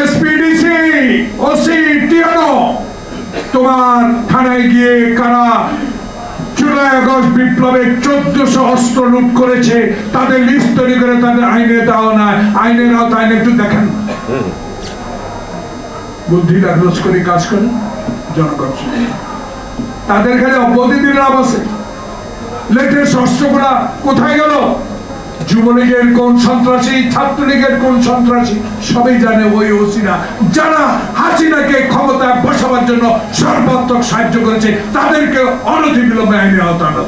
SP DC, OC টিয়ানো তোমার থানায় গিয়ে কারা জুলাই আগস্ট বিপ্লবে চোদ্দশো অস্ত্র লুট করেছে, তাদের লিস্ট তৈরি করে তাদের আইনে দেওয়া না আইনের আওতায় একটু দেখেন। বুদ্ধি লাগলোস করে কাজ করে জনগণ। তাদের কাছে প্রতিদিন লাভ আছে। লেটেস্ট অস্ত্রগুলা কোথায় গেল? যুবলীগের কোন সন্ত্রাসী, ছাত্রলীগের কোন সন্ত্রাসী, সবই জানে ওই ওসিরা যারা হাসিনাকে ক্ষমতায় বসাবার জন্য সর্বাত্মক সাহায্য করেছে, তাদেরকে অনতি বিলম্বে আইনে আওতা আনা।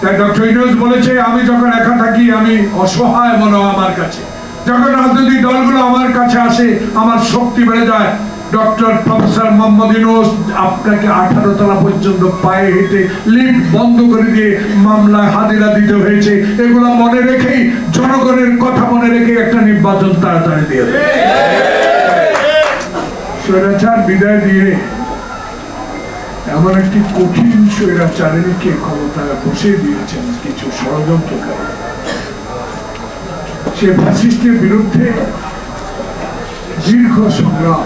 তাই ডক্টর ইউনুস বলেছে, আমি যখন একা থাকি, আমি অসহায় মনে আমার কাছে যখন রাজনৈতিক দলগুলো আমার কাছে আসে, আমার শক্তি বেড়ে যায় ডক্টর প্রফেসর মোহাম্মদ ইউনুস, আপনাকে আঠারো তলা পর্যন্ত পায়ে হেঁটে লিফট বন্ধ করে দিয়ে মামলায় হাজিরা দিতে হয়েছে এগুলো মনে রেখেই জনগণের কথা মনে রেখে একটা নির্বাচন তাড়াতাড়ি দিয়ে দেবে। স্বৈরাচার বিদায় দিয়ে এমন একটি কঠিন স্বৈরাচারীকে ক্ষমতায় বসিয়ে দিয়েছেন কিছু ষড়যন্ত্রকারী সে ফ্যাসিস্টের বিরুদ্ধে দীর্ঘ সংগ্রাম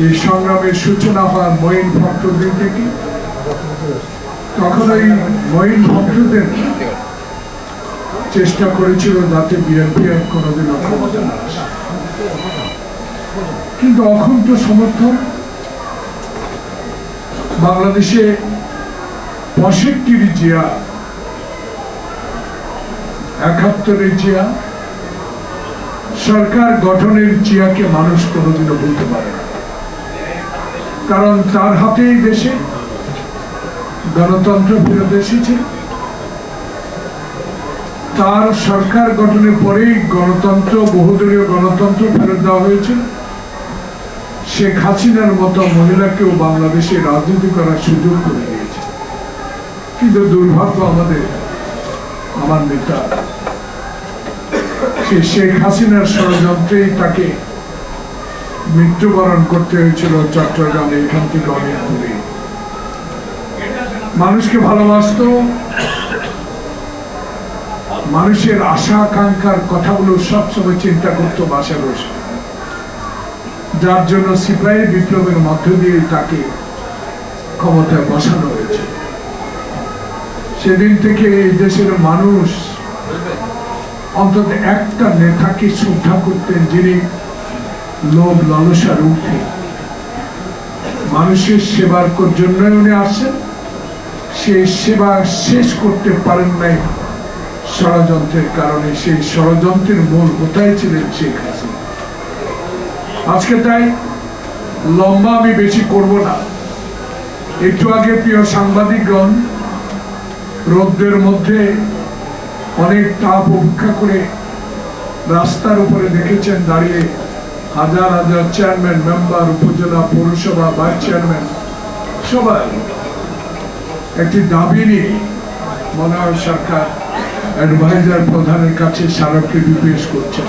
এই সংগ্রামের সূচনা হয় মঈন ভক্তদের থেকে তখন ওই মঈন ভক্তদের চেষ্টা করেছিল যাতে বিএনপি আর কোনোদিনও ক্ষমতা না। কিন্তু অখণ্ড সমর্থন বাংলাদেশে পঁয়ষট্টির জিয়া, একাত্তরের জিয়া, সরকার গঠনের জিয়াকে মানুষ কোনোদিনও বলতে পারে না কারণ তার হাতেই দেশে গণতন্ত্র ফেরত এসেছে তার সরকার গঠনের পরেই গণতন্ত্র, বহুদলীয় গণতন্ত্র ফেরত দেওয়া হয়েছিল। শেখ হাসিনার মতো মহিলাকেও বাংলাদেশে রাজনীতি করার সুযোগ করে দিয়েছে। কিন্তু দুর্ভাগ্য আমাদের, আমার নেতা। সে শেখ হাসিনার ষড়যন্ত্রেই তাকে মৃত্যুবরণ করতে হয়েছিল চট্টগ্রামে এখান থেকে অনেক দূরে। মানুষকে ভালোবাসত। মানুষের আশা, আকাঙ্ক্ষার কথাগুলো সবসময় চিন্তা করতো বাসা বসে। যার জন্য সিপাহী বিপ্লবের মধ্য দিয়ে তাকে ক্ষমতায় বসানো হয়েছে। সেদিন থেকে এই দেশের মানুষ অন্তত একটা নেতাকে শ্রদ্ধা করতেন যিনি লোভ লালসার উঠে মানুষের সেবার জন্যই উনি আসেন। সেই সেবা শেষ করতে পারেন নাই ষড়যন্ত্রের কারণে। সেই ষড়যন্ত্রের মূল হোতাই ছিলেন শেখ হাসিনা? আজকে তাই লম্বা আমি বেশি করব না। একটু আগে প্রিয় সাংবাদিকগণ রোদ্রের মধ্যে অনেক তাপ উপেক্ষা করে রাস্তার উপরে দেখেছেন দাঁড়িয়ে হাজার হাজার চেয়ারম্যান, মেম্বার, উপজেলা, পৌরসভা, ভাইস চেয়ারম্যান, সবাই একটি দাবি নিয়ে মনোহর সরকার অ্যাডভাইজার প্রধানের কাছে স্মারকলিপি পেশ করছেন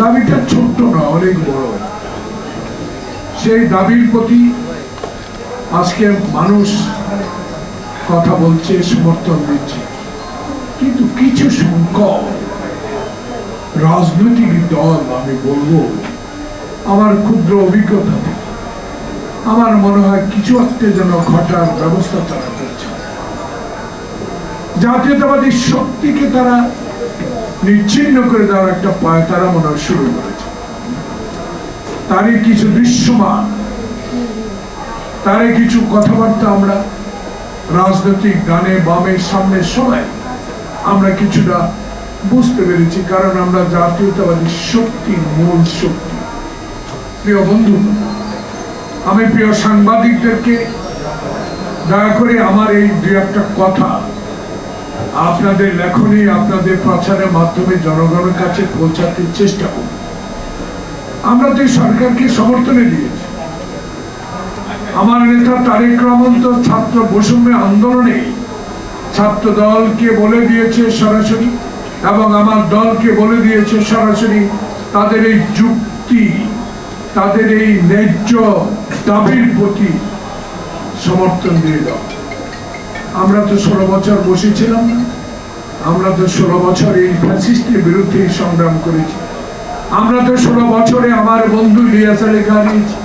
দাবিটা ছোট্ট না, অনেক বড়। সেই দাবির প্রতি আজকে মানুষ কথা বলছে, সমর্থন দিচ্ছে। কিন্তু কিছু সংখ্যক রাজনৈতিক দল, আমি বলব, আমার ক্ষুদ্র অভিজ্ঞতা। আমার মনে হয় কিছু একটা যেন ঘটার ব্যবস্থা তারা করছে। জাতীয়তাবাদী শক্তিকে তারা নিচ্ছিন্ন করে দেওয়ার একটা পায় তারা মনে হয় শুরু করেছে। তারই কিছু দৃশ্যমান, তারই কিছু কথাবার্তা আমরা রাজনৈতিক গানে বামের সামনে সবাই আমরা কিছুটা বুঝতে পেরেছি, কারণ আমরা জাতীয়তাবাদী শক্তির মূল শক্তি। প্রিয় বন্ধু, আমি প্রিয় সাংবাদিকদেরকে দয়া করে আমার এই দু একটা কথা আপনাদের লেখনী, আপনাদের প্রচারের মাধ্যমে জনগণের কাছে পৌঁছাতে চেষ্টা করব আমরা তো সরকারকে সমর্থনে দিয়েছি। আমার নেতা তারেক রহমান তো ছাত্র বৈষম্য আন্দোলনে ছাত্র দলকে বলে দিয়েছে সরাসরি। এবং আমার দলকে বলে দিয়েছে সরাসরি, তাদের এই যুক্তি, তাদের এই ন্যায্য দাবির প্রতি সমর্থন দিয়ে দাও। আমরা তো ষোলো বছর বসেছিলাম, আমরা তো ষোলো বছর এই ফ্যাসিস্টের বিরুদ্ধে সংগ্রাম করেছি। আমরা তো ষোলো বছরে আমার বন্ধু ইলিয়াস হারিয়েছি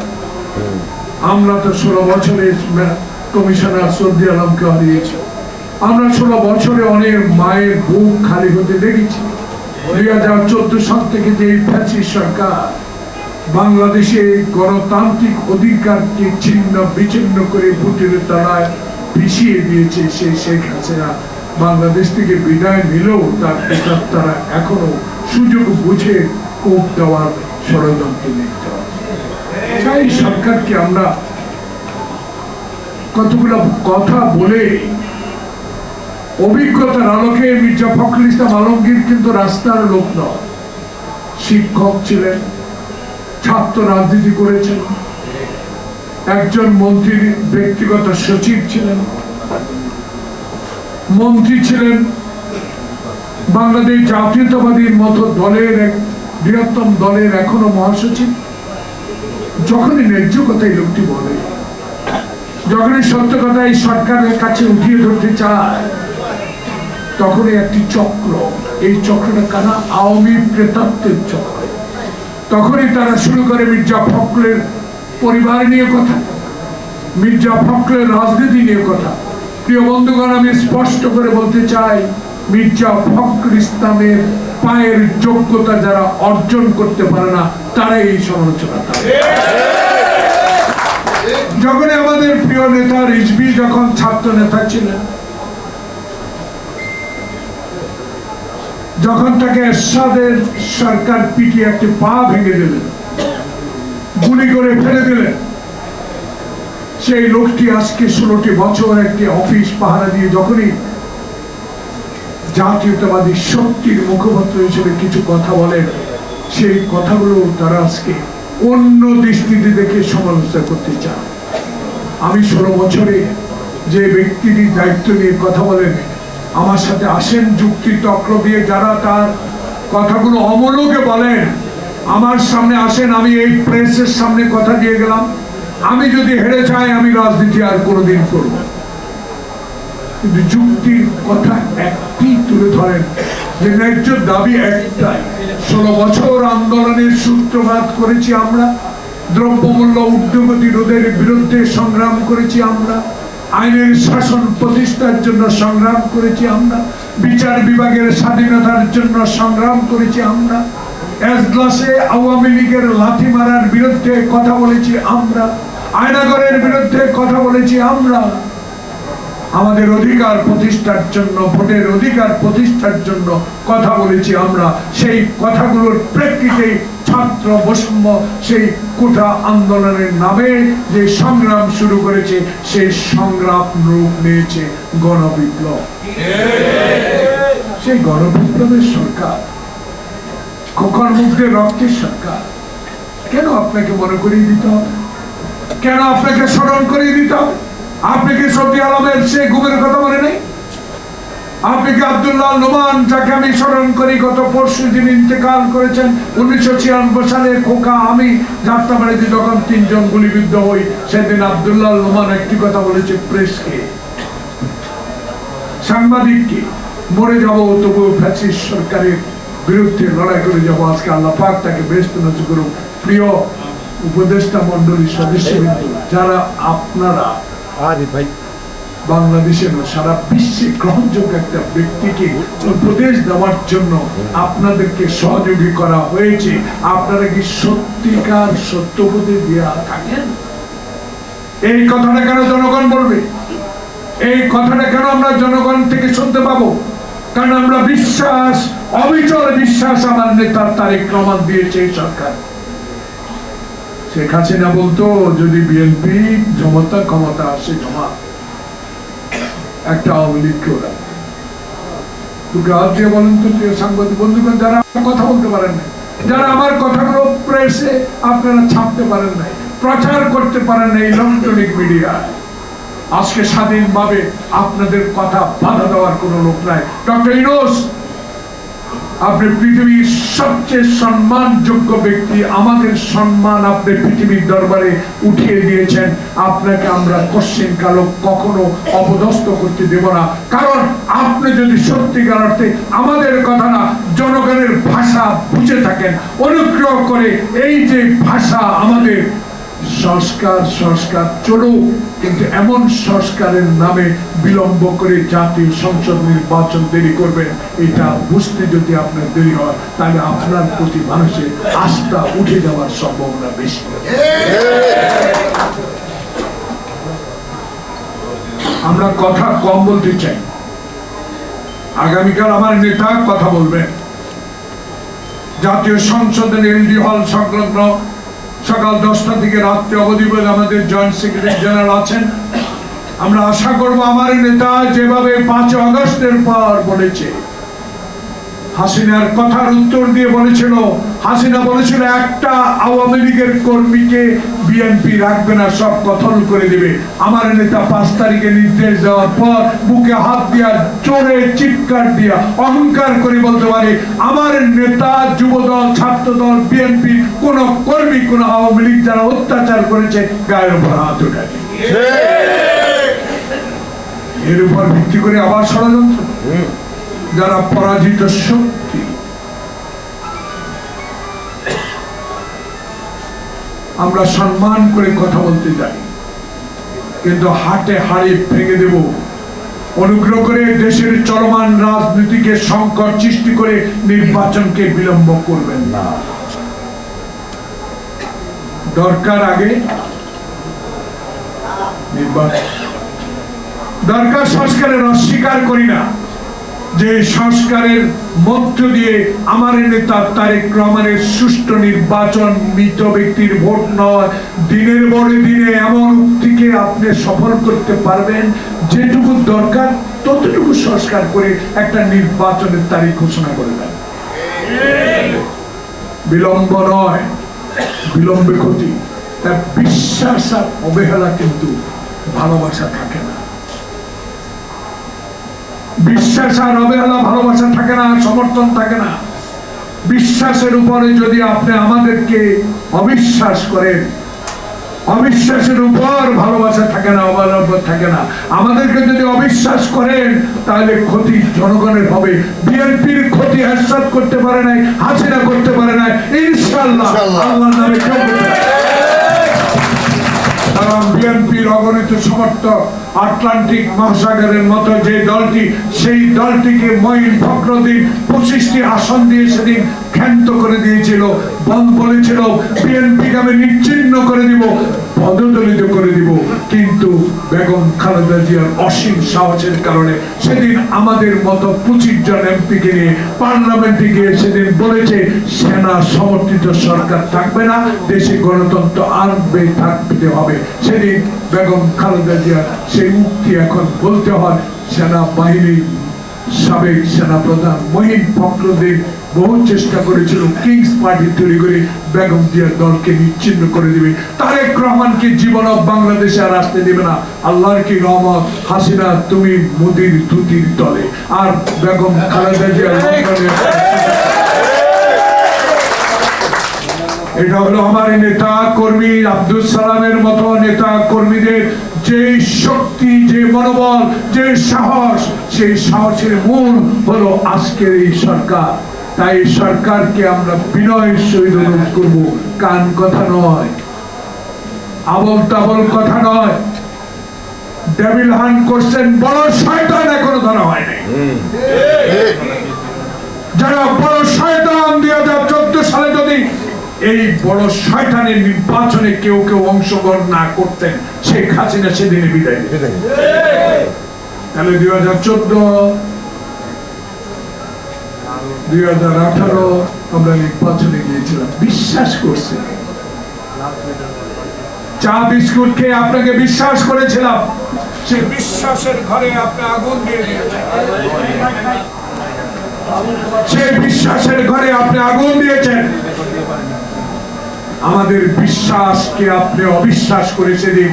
আমরা তো ষোলো বছরে কমিশনার সৌদি আলমকে হারিয়েছি। আমরা ষোলো বছরে অনেক মায়ের বুক খালি হতে দেখেছি। দুই হাজার চোদ্দ সাল থেকে যে ফ্যাসিস সরকার বাংলাদেশে গণতান্ত্রিক অধিকারকে ছিন্ন বিচ্ছিন্ন করে ভোটের তলায় পিছিয়ে দিয়েছে সেই শেখ হাসিনা। বাংলাদেশ থেকে বিদায় নিলেও তার পিতার তারা এখনও সুযোগ বুঝে কোপ দেওয়ার ষড়যন্ত্র লিপ্ত তাই সরকারকে আমরা কতগুলো কথা বলে অভিজ্ঞতার আলোকে মির্জা ফখরুল ইসলাম আলমগীর কিন্তু রাস্তার লোক নয়। শিক্ষক ছিলেন, ছাত্র রাজনীতি করেছেন, একজন মন্ত্রীর ব্যক্তিগত সচিব ছিলেন, মন্ত্রী ছিলেন বাংলাদেশ জাতীয়তাবাদীর মতো দলের এক, বৃহত্তম দলের এখনও মহাসচিব। যখনই ন্যায্য কথা এই লোকটি বলে, যখনই সত্য কথা এই সরকারের কাছে উঠিয়ে ধরতে চায় তখনই একটি চক্র। এই চক্রটা কানা আওয়ামী প্রেতাত্মের চক্র। তখনই তারা শুরু করে মির্জা ফখরের পরিবার নিয়ে কথা। মির্জা ফখরের রাজনীতি নিয়ে কথা। প্রিয় বন্ধুগণ, আমি স্পষ্ট করে বলতে চাই, মির্জা ফখর ইসলামের পায়ের যোগ্যতা যারা অর্জন করতে পারে না তারা এই সমালোচনা যখন আমাদের প্রিয় নেতা রিজবি যখন ছাত্র নেতা ছিলেন যখন তাকে এরশাদের সরকার পিটিয়ে একটি পা ভেঙে দিলেন গুলি করে ফেলে দিলেন সেই লোকটি আজকে ষোলোটি বছর একটি অফিস পাহারা দিয়ে যখনই জাতীয়তাবাদী শক্তির মুখপাত্র হিসেবে কিছু কথা বলেন, সেই কথাগুলো তারা আজকে অন্য দৃষ্টিতে দেখে সমালোচনা করতে চান। আমি ষোলো বছরে যে ব্যক্তিটি দায়িত্ব নিয়ে কথা বলেন আমার সাথে আসেন যুক্তি তক্র দিয়ে যারা তার কথাগুলো অমলোকে বলেন, আমার সামনে আসেন, আমি এই প্রেসের সামনে কথা দিয়ে গেলাম। আমি যদি হেরে যাই, আমি রাজনীতি আর কোনোদিন করব কিন্তু যুক্তির কথা একটি তুলে ধরেন, যে ন্যায্য দাবি একটাই, ষোলো বছর আন্দোলনের সূত্রপাত করেছি আমরা, দ্রব্যমূল্য উদ্যোগতি রোধের বিরুদ্ধে সংগ্রাম করেছি আমরা আইনের শাসন প্রতিষ্ঠার জন্য সংগ্রাম করেছি আমরা। বিচার বিভাগের স্বাধীনতার জন্য সংগ্রাম করেছি আমরা। এজলাসে আওয়ামী লীগের লাথি মারার বিরুদ্ধে কথা বলেছি আমরা। আয়নাগরের বিরুদ্ধে কথা বলেছি আমরা। আমাদের অধিকার প্রতিষ্ঠার জন্য, ভোটের অধিকার প্রতিষ্ঠার জন্য কথা বলেছি আমরা। সেই কথাগুলোর প্রেক্ষিতে ছাত্র বৈষম্য সেই কোঠা আন্দোলনের নামে যে সংগ্রাম শুরু করেছে সেই সংগ্রাম রূপ নিয়েছে গণবিপ্লব। সেই গণবিপ্লবের সরকার খোকন মুগ্ধের রক্তের সরকার। কেন আপনাকে মনে করিয়ে দিতে কেন আপনাকে স্মরণ করিয়ে দিতে আপনি কি সত্যি আলমের সে ঘুমের কথা বলে নেই? আপনি কি আব্দুল্লাহ নোমান যাকে আমি স্মরণ করি, গত পরশু দিন ইন্তেকাল করেছেন, উনিশশো ছিয়ানব্বই সালে খোকা আমি যাত্রাবাড়িতে যখন তিনজন গুলিবিদ্ধ হই। সেদিন আব্দুল্লাহ নোমান একটি কথা বলেছে প্রেসকে সাংবাদিককে মরে যাব তবু ফ্যাসিস সরকারের বিরুদ্ধে লড়াই করে যাব। আজকে আল্লাহ পাক তাকে বেস্ত নজর করুক। প্রিয় উপদেষ্টা মন্ডলীর সদস্য যারা আপনারা আরে ভাই বাংলাদেশে নয় সারা বিশ্বে গ্রহণযোগ্য একটা ব্যক্তিকে উপদেশ দেওয়ার জন্য আপনাদেরকে সহযোগী করা হয়েছে। আপনারা কি সত্যিকার সত্যবোধে দেওয়া থাকেন? এই কথাটা কেন জনগণ বলবে? এই কথাটা কেন আমরা জনগণ থেকে শুনতে পাবো? কারণ আমরা বিশ্বাস, অবিচল বিশ্বাস আমার নেতার তারিখ প্রমাণ দিয়েছে এই সরকার। শেখ হাসিনা বলতো, যদি বিএনপি ক্ষমতা ক্ষমতা আসে জমা একটা আওয়ামী বলেন তো সাংবাদিক যারা কথা বলতে পারেন না যারা আমার কথাগুলো প্রেসে আপনারা ছাপতে পারেন নাই, প্রচার করতে পারেন না ইলেকট্রনিক মিডিয়া, আজকে স্বাধীনভাবে আপনাদের কথা বাধা দেওয়ার কোনো লোক নাই। ডক্টর ইনোস আপনি পৃথিবীর সবচেয়ে সম্মানযোগ্য ব্যক্তি, আমাদের সম্মান আপনি পৃথিবীর দরবারে উঠিয়ে দিয়েছেন। আপনাকে আমরা কোশ্চেন কালো কখনো অপদস্থ করতে দেব না। কারণ আপনি যদি সত্যিকার অর্থে আমাদের কথা না, জনগণের ভাষা বুঝে থাকেন, অনুগ্রহ করে এই যে ভাষা আমাদের সংস্কার সংস্কার চলুক, কিন্তু এমন সংস্কারের নামে বিলম্ব করে জাতীয় সংসদ নির্বাচন দেরি করবেন, এটা বুঝতে যদি আপনার দেরি হয়, তাহলে আপনার প্রতি মানুষের আস্থা উঠে যাওয়ার সম্ভাবনা বেশি। আমরা কথা কম বলতে চাই। আগামীকাল আমার নেতা কথা বলবেন। জাতীয় সংসদের এলডি হল সংলগ্ন সকাল দশটা থেকে রাত্রে অবধি বলে আমাদের জয়েন্ট সেক্রেটারি জেনারেল আছেন। আমরা আশা করব আমার নেতা যেভাবে পাঁচ আগস্টের পর বলেছে। হাসিনার কথার উত্তর দিয়ে বলেছিল হাসিনা বলেছিল একটা আওয়ামী লীগের কর্মীকে বিএনপি রাখবে না সব কথল করে দেবে। আমার নেতা পাঁচ তারিখে নির্দেশ দেওয়ার পর বুকে হাত দিয়া চোরে চিৎকার দিয়া অহংকার করে বলতে পারে আমার নেতা যুবদল ছাত্রদল বিএনপি কোন কর্মী কোন আওয়ামী লীগ যারা অত্যাচার করেছে গায়ের উপর হাত উঠাবে এর উপর ভিত্তি করে আবার ষড়যন্ত্র। যারা পরাজিত শক্তি। আমরা সম্মান করে কথা বলতে যাই কিন্তু হাটে হাড়ি ভেঙে দেব। অনুগ্রহ করে দেশের চলমান রাজনীতিকে সংকট সৃষ্টি করে নির্বাচনকে বিলম্ব করবেন না। দরকার আগে নির্বাচন। দরকার সংস্কারের অস্বীকার করি না। যে সংস্কারের মধ্য দিয়ে আমার নেতা তারেক রহমানের সুষ্ঠু নির্বাচন, মৃত ব্যক্তির ভোট নয়, দিনের পরে দিনে এমন উক্তিকে আপনি সফল করতে পারবেন, যেটুকু দরকার, ততটুকু সংস্কার করে একটা নির্বাচনের তারিখ ঘোষণা করে দেন। বিলম্ব নয়, বিলম্বে ক্ষতি। তার বিশ্বাস আর অবহেলা কিন্তু ভালোবাসা থাকে না। বিশ্বাস আর অবহেলা ভালোবাসা থাকে না সমর্থন থাকে না বিশ্বাসের উপরে যদি আপনি আমাদেরকে অবিশ্বাস করেন অবিশ্বাসের উপর ভালোবাসা থাকে না অবলম্বন থাকে না আমাদেরকে যদি অবিশ্বাস করেন তাহলে ক্ষতি জনগণের হবে বিএনপির ক্ষতি হাসাত করতে পারে নাই হাসিনা করতে পারে নাই ইনশাল্লাহ ইনশাআল্লাহ। আল্লাহর নামে কেউ। কারণ বিএনপির অগণিত সমর্থক আটলান্টিক মহাসাগরের মতো যে দলটি, সেই দলটিকে মঈন ফখরুদ্দিন পঁচিশটি আসন দিয়ে সেদিন ক্ষান্ত করে দিয়েছিল বন্ধ বলেছিল বিএনপিকে আমি নিচ্ছিন্ন করে দিব। পদদলিত করে দিব। কিন্তু বেগম খালেদা জিয়ার অসীম সাহসের কারণে সেদিন আমাদের মতো পঁচিশ জন এমপিকে নিয়ে পার্লামেন্টে গিয়ে সেদিন বলেছে, সেনা সমর্থিত সরকার থাকবে না, দেশে গণতন্ত্র আনবে থাকতে হবে। সেদিন বেগম খালেদা জিয়ার সেই মুক্তি এখন বলতে হয় সেনা বাহিনীর সাবেক সেনাপ্রধান মহিন ফখরুদ্দিন বহু চেষ্টা করেছিল, কিংস পার্টি তৈরি করে বেগম জিয়ার দলকে নিচ্ছিন্ন করে দিবে। তারেক রহমানকে জীবন বাংলাদেশে আর আসতে দেবে না। আল্লাহর কি রহমত? হাসিনা তুমি মোদির ধুতির তলে। আর বেগম খালেদা লন্ডনে এটা হলো আমার নেতা কর্মী আব্দুল সালামের মতো নেতা কর্মীদের যে শক্তি যে মনোবল যে সাহস সেই সাহসের মূল হলো আজকের এই সরকার। তাই সরকারকে আমরা বিনয়ের সহিত অনুরোধ করব কান কথা নয়। আবল তাবল কথা নয়। ডেভিল হান করছেন বড় শয়তান এখনও ধরা হয় নাই যারা বড় শয়তান দুই হাজার চোদ্দ সালে যদি এই বড় শয়তানের নির্বাচনে কেউ কেউ অংশগ্রহণ না করতেন, শেখ হাসিনা সেদিনে বিদায় তাহলে দুই হাজার চোদ্দ, দুই হাজার আঠারো আমরা নির্বাচনে গিয়েছিলাম। বিশ্বাস করছি চা বিস্কুট খেয়ে আপনাকে বিশ্বাস করেছিলাম। সেই বিশ্বাসের ঘরে আপনি আগুন দিয়ে দিয়েছেন। সেই বিশ্বাসের ঘরে আপনি আগুন দিয়েছেন। আমাদের বিশ্বাসকে আপনি অবিশ্বাস করে সেদিন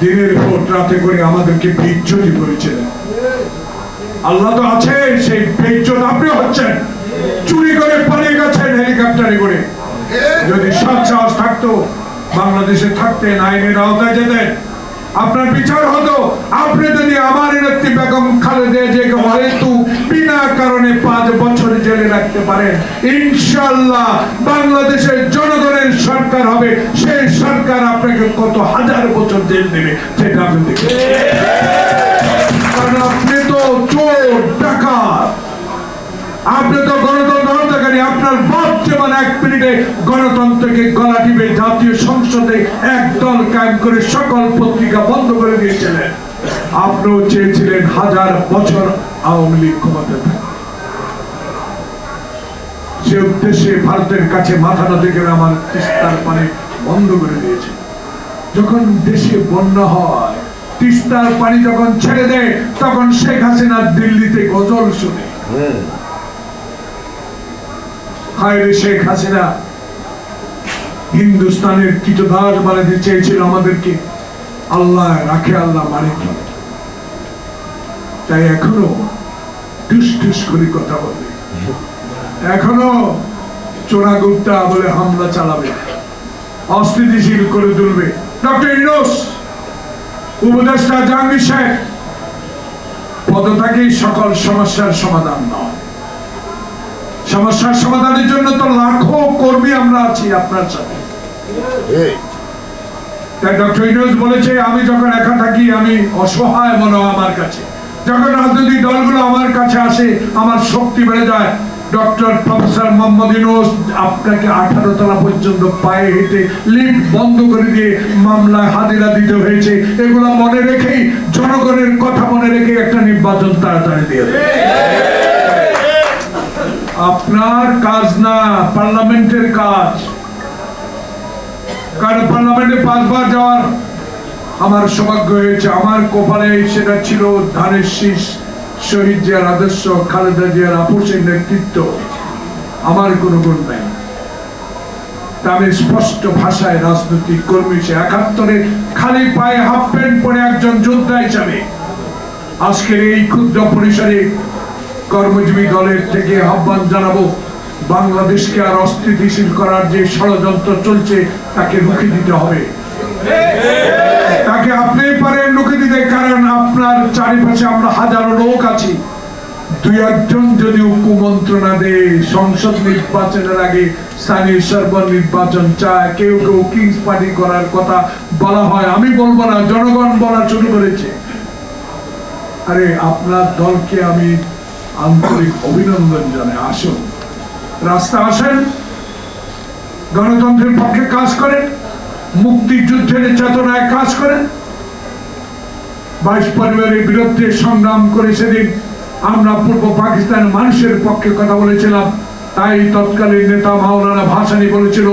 দিনের ভোট রাতে করে আমাদেরকে বিচ্যুতি করেছিলেন। আল্লাহ তো আছে সেই বেইজ্জত আপনি হচ্ছেন। চুরি করে পালিয়ে গেছেন হেলিকপ্টারে করে। যদি সৎ সাহস থাকতো বাংলাদেশে থাকতেন, আইনের আওতায় যেতেন। আপনার বিচার হতো, আপনি যদি আমার নেত্রী বেগম খালেদা জিয়াকে হয়তো বিনা কারণে পাঁচ বছর জেলে রাখতে পারেন ইনশাল্লাহ বাংলাদেশের জনগণের সরকার হবে, সেই সরকার আপনাকে কত হাজার বছর জেল দেবে, সেটা আপনি দেখবেন কারণ আপনি তো চোর, ডাকাত। আপনি তো গণতন্ত্র হত্যাকারী আপনার বাপ যেমন এক মিনিটে গণতন্ত্রকে গলা টিপে জাতীয় সংসদে এক দল কায়েম করে সকল পত্রিকা বন্ধ করে দিয়েছিলেন, আপনিও চেয়েছিলেন হাজার বছর আওয়ামী লীগ ক্ষমতায় থাকবে সে উদ্দেশ্যে ভারতের কাছে মাথা নদী করে আমার তিস্তার পানি বন্ধ করে দিয়েছে। যখন দেশে বন্যা হয়, তিস্তার পানি যখন ছেড়ে দেয়, তখন শেখ হাসিনা দিল্লিতে গজল শুনে। রে শেখ হাসিনা হিন্দুস্তানের কীটদাস বানাতে চেয়েছিল আমাদেরকে। আল্লাহ রাখে, আল্লাহ মানে তাই এখনও টুস টুস করে কথা বলে। এখনও চোরা গুপ্তা বলে হামলা চালাবে, অস্থিতিশীল করে তুলবে। ডক্টর ইনোস উপদেষ্টা জাহাঙ্গীর শেখ, পদত্যাগই সকল সমস্যার সমাধান নয়। সমস্যার সমাধানের জন্য তো লাখো কর্মী আমরা আছি আপনার সাথে। তাই ডক্টর ইনোজ বলেছে আমি যখন একা থাকি আমি অসহায় মনে আমার কাছে। যখন রাজনৈতিক দলগুলো আমার কাছে আসে আমার শক্তি বেড়ে যায়। ডক্টর প্রফেসর মোহাম্মদ ইউনুস আপনাকে আঠারো তলা পর্যন্ত পায়ে হেঁটে লিফট বন্ধ করে দিয়ে মামলায় হাজিরা দিতে হয়েছে। এগুলো মনে রেখেই জনগণের কথা মনে রেখে একটা নির্বাচন তাড়াতাড়ি দিয়ে। আপনার কাজ না, পার্লামেন্টের কাজ। কারণ পার্লামেন্টে পাঁচবার যাওয়ার আমার সৌভাগ্য হয়েছে। আমার কপালে সেটা ছিল ধানের শীষ, শহীদ জিয়ার আদর্শ, খালেদা জিয়ার আপোষের নেতৃত্ব। আমার কোনো গুণ নাই। আমি স্পষ্ট ভাষায় রাজনৈতিক কর্মী সে একাত্তরে খালি পায়ে হাফ প্যান্ট পরে একজন যোদ্ধা হিসাবে আজকের এই ক্ষুদ্র পরিসরে কর্মজীবী দলের থেকে আহ্বান জানাব। বাংলাদেশকে আর অস্থিতিশীল করার যে ষড়যন্ত্র চলছে, তাকে রুখে দিতে হবে। তাকে আপনি পারেন রুখে দিতে, কারণ আপনার চারিপাশে আমরা হাজারো লোক আছি। দুই একজন যদি কুমন্ত্রণা দেয়, সংসদ নির্বাচনের আগে স্থানীয় সরকার নির্বাচন চায়, কেউ কেউ কিংস পার্টি করার কথা বলা হয়। আমি বলব না, জনগণ বলা শুরু করেছে। আরে, আপনার দলকে আমি আন্তরিক অভিনন্দন জানাই, আসুন। রাস্তা আসেন। গণতন্ত্রের পক্ষে কাজ করেন। মুক্তিযুদ্ধের চেতনায় কাজ করেন। বাইশ পরিবারের বিরুদ্ধে সংগ্রাম করে সেদিন আমরা পূর্ব পাকিস্তানের মানুষের পক্ষে কথা বলেছিলাম। তাই তৎকালীন নেতা মাওলানা ভাসানি বলেছিল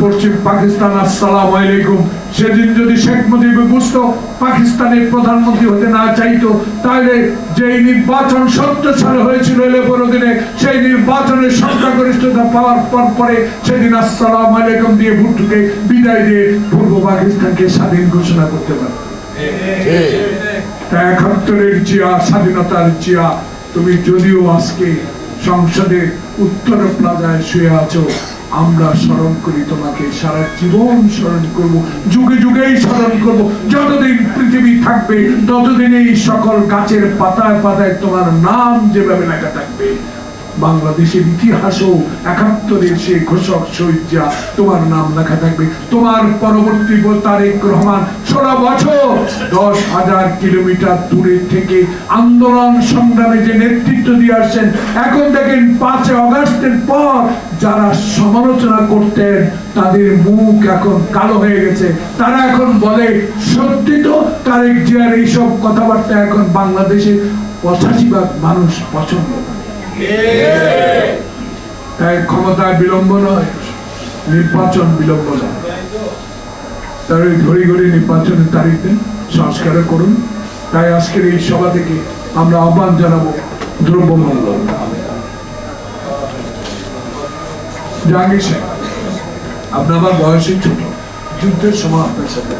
পশ্চিম পাকিস্তান, আসসালাম আলাইকুম। সেদিন যদি শেখ মুজিব বুঝতো পাকিস্তানের প্রধানমন্ত্রী হতে না চাইতো, তাহলে যে নির্বাচন সত্তর সালে হয়েছিল পনেরো দিনে সেই নির্বাচনের সংখ্যাগরিষ্ঠতা পাওয়ার পর পরে সেদিন আসসালাম আলাইকুম দিয়ে ভুট্টুকে বিদায় দিয়ে পূর্ব পাকিস্তানকে স্বাধীন ঘোষণা করতে পারত। একাত্তরের জিয়া, স্বাধীনতার জিয়া। তুমি যদিও আজকে সংসদের উত্তর প্লাজায় শুয়ে আছো আমরা স্মরণ করি তোমাকে, সারা জীবন স্মরণ করব, যুগে যুগেই স্মরণ করব। যতদিন পৃথিবী থাকবে, ততদিন এই সকল গাছের পাতায় পাতায় তোমার নাম যেভাবে লেখা থাকবে। বাংলাদেশের ইতিহাসও একাত্তরের সেই ঘোষক শহীদ তোমার নাম লেখা থাকবে। তোমার পরবর্তী তারেক রহমান। ষোলো বছর, দশ হাজার কিলোমিটার দূরে থেকে আন্দোলন সংগ্রামে যে নেতৃত্ব দিয়ে আসছেন, এখন দেখেন পাঁচই অগাস্টের পর যারা সমালোচনা করতেন, তাদের মুখ এখন কালো হয়ে গেছে। তারা এখন বলে, সত্যি তো তারেক জিয়ার এইসব কথাবার্তা এখন বাংলাদেশের পঁচাশি ভাগ মানুষ পছন্দ করে। তাই বিলম্ব নয়, নির্বাচন বিলম্ব নয়। তার ওই ঘড়ি ঘড়ি নির্বাচনের তারিখ সংস্কার করুন। তাই আজকের এই সভা থেকে আমরা আহ্বান জানাব দ্রব্যমূল্য জাহাঙ্গীর সাহেব, আপনি আমার বয়সে ছোট। যুদ্ধের সময় আপনার সাথে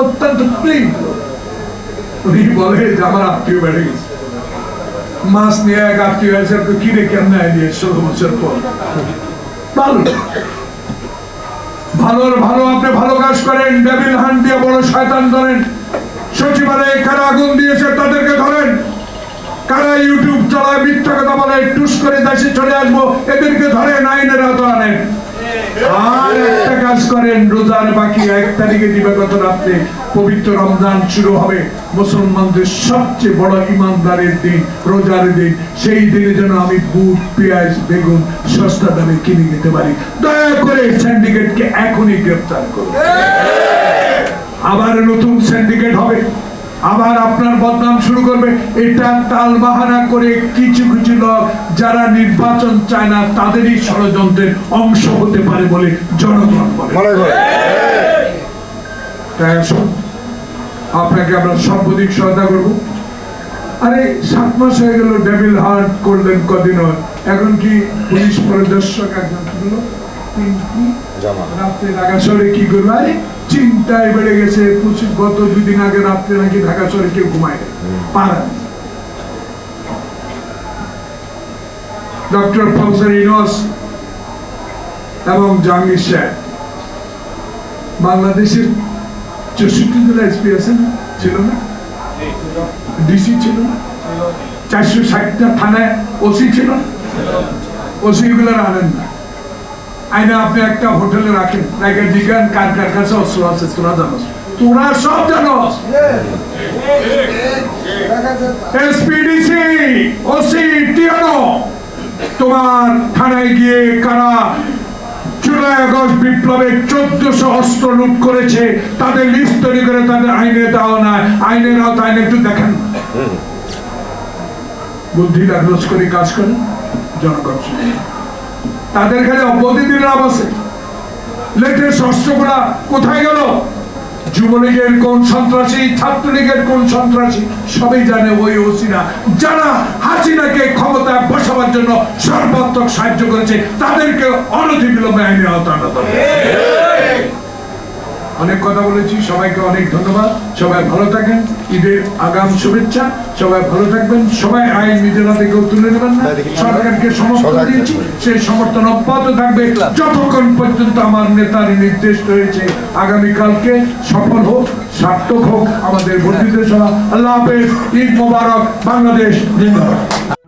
অত্যন্ত প্লেন উনি বলে যে আমার আত্মীয় বেড়ে গেছে। মাছ নিয়ে এক আত্মীয় আছে কিনে কেমন দিয়ে ষোলো বছর পর? ভালো। ভালো আপনি ভালো কাজ করেন, ডেভিল হান দিয়ে বড় শয়তান ধরেন। সচিবালয়ে কারা আগুন দিয়েছে তাদেরকে ধরেন। কারা ইউটিউব চালায় মিথ্যা কথা বলে, টুস করে দেশে চলে আসব, এদেরকে ধরেন, আইনের আতো আনেন। আর একটা কাজ করেন, রোজার বাকি এক তারিখে দিবে গত রাত্রে পবিত্র রমজান শুরু হবে। মুসলমানদের সবচেয়ে বড় ইমানদারের দিন, রোজার দিন। সেই দিনে যেন আমি বুট, পেঁয়াজ, বেগুন, সস্তা দামে কিনে নিতে পারি। দয়া করে সিন্ডিকেটকে এখনই গ্রেফতার করুন। আবার নতুন সিন্ডিকেট হবে। আবার আপনার বদনাম শুরু করবে। এটা তাল বাহানা করে কিছু কিছু লোক যারা নির্বাচন চায় না তাদেরই ষড়যন্ত্রের অংশ হতে পারে বলে জনগণ বলে। তাই আপনাকে আমরা সর্বাধিক সহায়তা করব। আরে সাত মাস হয়ে গেল ডেভিল হার্ট করলেন কদিন এখন কি পুলিশ পরিদর্শক একজন? রাত্রে ঢাকা শহরে কি করবে? আরে চিন্তায় বেড়ে গেছে। প্রচুর গত দুই দিন আগে রাত্রে নাকি ঢাকা শহরে কেউ ঘুমায় পারা ডক্টর প্রফেসর ইনোস এবং জাহাঙ্গীর সাহেব বাংলাদেশের চৌষট্টি জেলা এসপি আছে না ছিল না? ডিসি ছিল না? চারশো ষাটটা থানায় ওসি ছিল না? ওসি গুলো আনেন না। আইনা আপনি একটা হোটেলে রাখেন রাখে জিজ্ঞান কার কার কাছে অস্ত্র আছে, তোরা জানোস তোরা সব জানোস এসপিডিসি ওসি টিয়ানো তোমার থানায় গিয়ে কারা জুলাই আগস্ট বিপ্লবে চোদ্দশো অস্ত্র লুট করেছে, তাদের লিস্ট তৈরি করে তাদের আইনে দেওয়া না আইনের আওতায় একটু দেখেন। বুদ্ধি লাগলোস করে কাজ করেন? জনগণ শুনে। তাদের কাছে প্রতিদিন লাভ আছে। লেটেস্ট অস্ত্রগুলা কোথায় গেল? যুবলীগের কোন সন্ত্রাসী, ছাত্রলীগের কোন সন্ত্রাসী, সবই জানে ওই ওসিনা যারা হাসিনাকে ক্ষমতায় বসাবার জন্য সর্বাত্মক সাহায্য করেছে, তাদেরকে অনধিবিলম্বে আইনে আওতা আনা দরকার। অনেক কথা বলেছি সবাইকে অনেক ধন্যবাদ। সবাই ভালো থাকেন ঈদের আগাম শুভেচ্ছা। সবাই ভালো থাকবেন সবাই আইন নিজের কেউ তুলে নেবেন না। সরকারকে সমর্থন দিয়েছি সেই সমর্থন অব্যাহত থাকবে। যতক্ষণ পর্যন্ত আমার নেতার নির্দেশ রয়েছে আগামীকালকে সফল হোক সার্থক হোক আমাদের বর্ধিত সভা। আল্লাহ হাফেজ ঈদ মোবারক বাংলাদেশ জিন্দাবাদ।